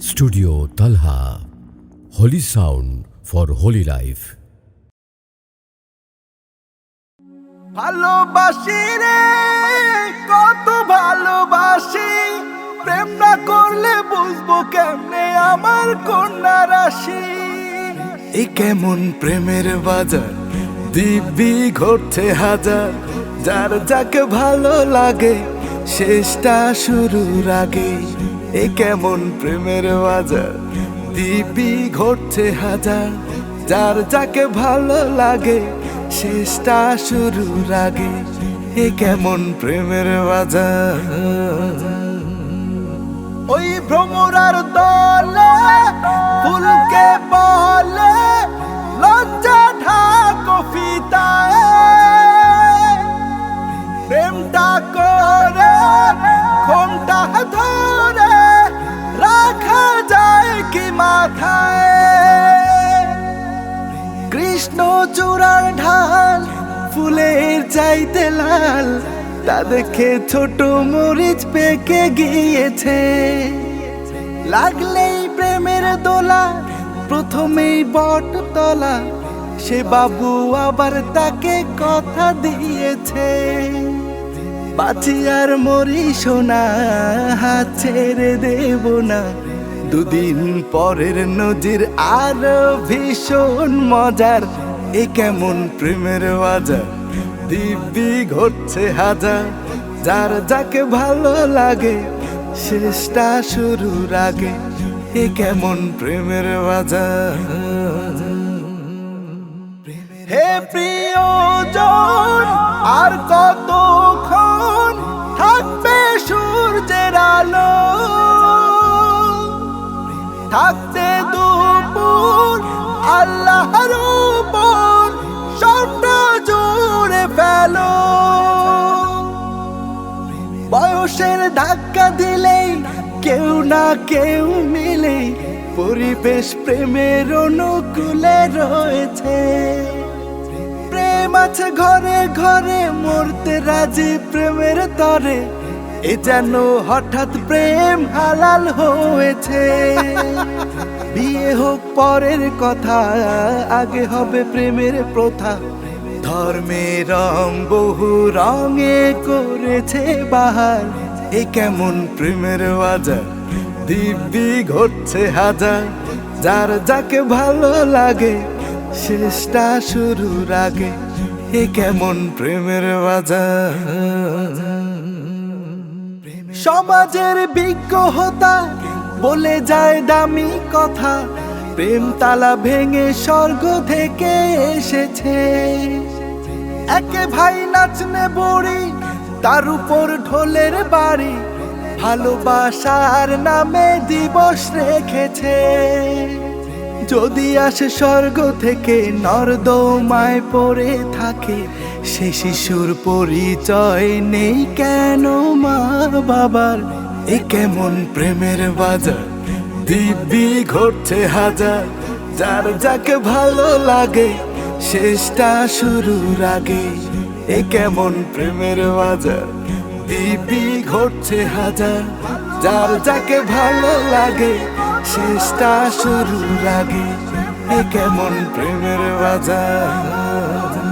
Studio Talha holy sound for holy life ভালোবাসি রে কত ভালোবাসি। প্রেম না করলে বুঝব কেমনে আমার কন্যা রাশি। এই কেমন প্রেমের বাজার দিব্যি ঘটছে হাজার। যার যাকে ভালো লাগে শেষটা শুরুর আগে। এই কেমন প্রেমের বাজার দিবি ঘটছে হাজার, যার যাকে ভালো লাগে, শেষটা শুরু লাগে এ কেমন প্রেমের বাজার ওই ভ্রমরার দলে মাথায়। কৃষ্ণ চূড়ার ঢাল, ফুলের চাইতে লাল, তা দেখে ছোট মরিচ পেকে গিয়েছে। লাগলেই প্রেমের দোলা, প্রথমেই বট তলা, সে বাবু আবার তাকে কথা দিয়েছে। বাঁচি আর মরি সোনা, হাত ছেড়ে দেব না। দুদিন পরের নজির আরও ভীষণ মজার। এ কেমন প্রেমের বাজার? দিব্যি ঘটছে হাজার। যার যাকে ভালো লাগে শেষটা শুরুর আগে। এ কেমন প্রেমের বাজার? হে প্রিয়জন আর থাকতে দুপুর, আল্লাহর উপর সবটা জুড়ে ফেলো। বয়সের ধাক্কা দিলেই কেউ না কেউ মিলে পরিবেশ প্রেমের অনুকূলে রয়েছে। প্রেম আছে ঘরে ঘরে, মরতে রাজি প্রেমের তরে। এ যেন হঠাৎ প্রেম হালাল হয়েছে। বিয়ে হোক পরের কথা, আগে হবে প্রেমের প্রথা। ধর্মের রং বহু রঙে করেছে বাহার। এ কেমন প্রেমের বাজার দিব্যি ঘটছে হাজার। যার যাকে ভালো লাগে, শেষটা শুরুর আগে। এ কেমন প্রেমের বাজার সমাজের বিজ্ঞ হতা বলে যায় দামি কথা। প্রেম তালা ভেঙে স্বর্গ থেকে এসেছে। একে ভাই নাচনে বড়ি, তার উপর ঢোলের বাড়ি। ভালোবাসার নামে দিবস রেখেছে। যদি আসে স্বর্গ থেকে নর্দমায় পড়ে থাকে, সে শিশুর পরিচয় নেই কেন মা বাবার? এ কেমন প্রেমের বাজার? দিব্যি ঘটছে হাজার। যার যাকে ভালো লাগে, শেষটা শুরুর আগে। এ কেমন প্রেমের বাজার? দিব্যি ঘটছে হাজার। যার যাকে ভালো লাগে শেষটা শুরুর আগে এ কেমন প্রেমের বাজার?